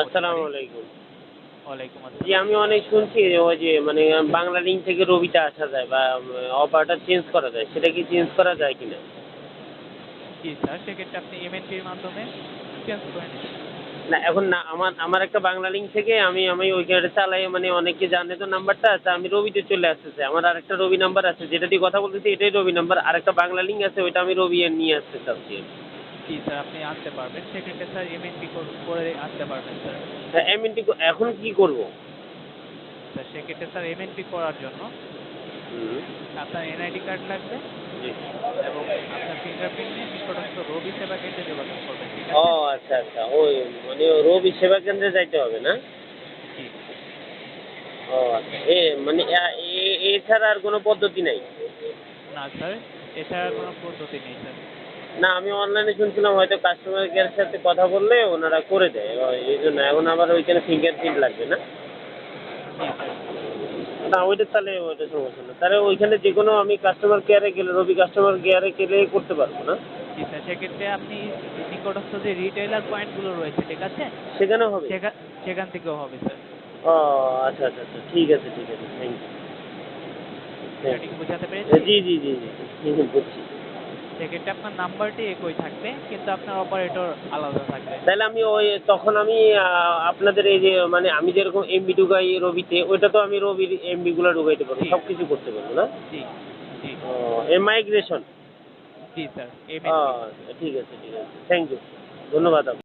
আসসালামু আলাইকুম। ওয়ালাইকুম জি আমি অনেক শুনছি যে ওই যে মানে বাংলা লিঙ্ক থেকে রবিতে আসা যায় বা অফারটা চেঞ্জ করা যায় সেটা কি চেঞ্জ করা যায় কিনা? জি স্যার সেক্ষেত্রে আপনি এমএনপির মাধ্যমে চেঞ্জ করে না এখন না আমার আমার একটা বাংলা লিঙ্ক থেকে আমি আমি ওইখানে চালাই মানে অনেকে জানে তো নাম্বারটা আছে আমি রবিতে চলে আসতেছে। আমার আরেকটা রবি নাম্বার আছে যেটা দিয়ে কথা বলতেছি এটাই রবি নাম্বার আরেকটা বাংলা লিঙ্ক আছে ওইটা আমি রবি এর নিয়ে আসতে চাচ্ছি জি স্যার আপনি আসতে পারবেন। সেক্ষেত্রে স্যার এমএনপি করে আসতে পারবেন স্যার তা এমএনটি এখন কি করব? স্যার সেক্ষেত্রে স্যার এমএনপি করার জন্য আপনার এনআইডি কার্ড লাগবে জি। এবং আপনার ফিঙ্গারপ্রিন্ট নিয়ে নিকটস্থ রবি সেবা কেন্দ্রে যোগাযোগ করবেন ও আচ্ছা আচ্ছা। ওই মানে রবি সেবা কেন্দ্রে যাইতে হবে না? ও আচ্ছা। এ মানে এছাড়া আর কোনো পদ্ধতি নাই? না স্যার এছাড়া কোনো পদ্ধতি নেই স্যার না আমি অনলাইনে শুনছিলাম হয়তো কাস্টমার কেয়ারের সাথে কথা বললে ওনারা করে দেয়। এই জন্য এখন আবার ওইখানে ফিঙ্গারপ্রিন্ট লাগবে না? না ওইটা তাহলে ওইটা সমস্যা না। তাহলে ওইখানে যে কোনো আমি কাস্টমার কেয়ারে গেলে রবি কাস্টমার কেয়ারে গেলে করতে পারব না? জি স্যার সেক্ষেত্রে আপনি নিকটস্থ যে রিটেইলার পয়েন্টগুলো রয়েছে ঠিক আছে? সেখানে হবে। সেখান থেকেও হবে স্যার ও আচ্ছা আচ্ছা আচ্ছা ঠিক আছে ঠিক আছে থ্যাংক ইউ বোঝাতে পেরেছি জি জি জি জি জি, বুঝছি। সেক্ষেত্রে আপনার নাম্বারটি একই থাকবে কিন্তু আপনার অপারেটর আলাদা থাকবে। তাহলে আমি ওই তখন আমি আপনাদের এই যে মানে আমি যেরকম এমবি ঢুকাই রবিতে ওইটা তো আমি রবির এমবি গুলা ঢুকাইতে পারব। সব কিছু করতে পারব না? জি জি। এর মাইগ্রেশন জি স্যার ঠিক আছে ঠিক আছে। থ্যাংক ইউ ধন্যবাদ